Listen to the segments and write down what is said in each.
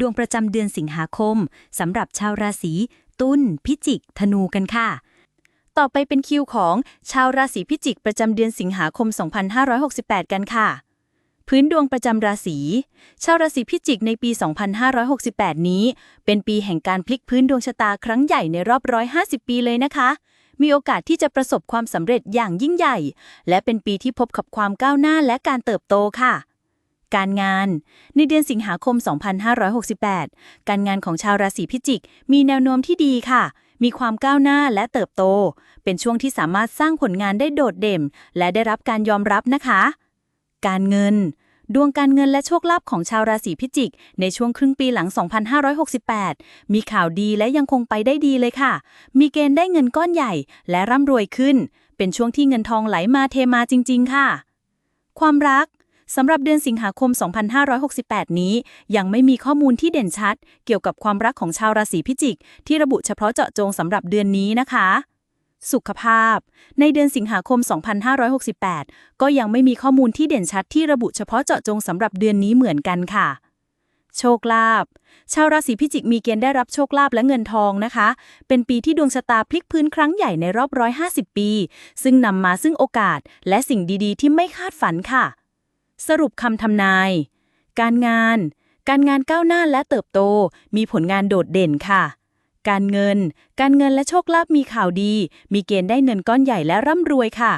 ดวงประจำเดือนสิงหาคมสำหรับชาวราศีตุลพิจิก ธนูกันค่ะ ต่อไปเป็นคิวของชาวราศีพิจิก ประจำเดือนสิงหาคม 2568 กันค่ะ พื้นดวงประจำราศี ชาวราศีพิจิกในปี 2568 นี้ เป็นปีแห่งการพลิกพื้นดวงชะตาครั้งใหญ่ในรอบ 150 ปีเลยนะคะมีโอกาสที่จะประสบความสำเร็จอย่างยิ่งใหญ่ และเป็นปีที่พบกับความก้าวหน้าและการเติบโตค่ะ การงาน ในเดือนสิงหาคม 2568 การงานของชาวราศีพิจิก มีแนวโน้มที่ดีค่ะ มีความก้าวหน้าและเติบโต เป็นช่วงที่สามารถสร้างผลงานได้โดดเด่น และได้รับการยอมรับนะคะ การเงิน ดวงการเงินและโชคลาภของชาวราศีพิจิก ในช่วงครึ่งปีหลัง 2568 มีข่าวดีและยังคงไปได้ดีเลยค่ะ มีเกณฑ์ได้เงินก้อนใหญ่และร่ำรวยขึ้น เป็นช่วงที่เงินทองไหลมาเทมาจริง ๆ ค่ะ ความรัก สำหรับเดือนสิงหาคม 2568 นี้ ยังไม่มีข้อมูลที่เด่นชัด เกี่ยวกับความรักของชาวราศีพิจิก ที่ระบุเฉพาะเจาะจงสำหรับเดือนนี้นะคะ สุขภาพ ในเดือนสิงหาคม 2568 ก็ยังไม่มีข้อมูลที่เด่นชัดที่ระบุเฉพาะเจาะจงสำหรับเดือนนี้เหมือนกันค่ะโชคลาภ ชาวราศีพิจิกมีเกณฑ์ได้รับโชคลาภและเงินทองนะคะ เป็นปีที่ดวงชะตาพลิกพื้นครั้งใหญ่ในรอบ 150 ปี ซึ่งนำมาซึ่งโอกาสและสิ่งดีๆ ที่ไม่คาดฝันค่ะ สรุปคำทำนาย การงาน การงานก้าวหน้าและเติบโต มีผลงานโดดเด่นค่ะ การเงิน การเงินและโชคลาภมีข่าวดี มีเกณฑ์ได้เงินก้อนใหญ่และร่ำรวยค่ะ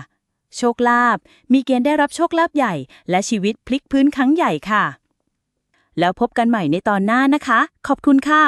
โชคลาภ มีเกณฑ์ได้รับโชคลาภใหญ่ และชีวิตพลิกพื้นครั้งใหญ่ค่ะ แล้วพบกันใหม่ในตอนหน้านะคะ ขอบคุณค่ะ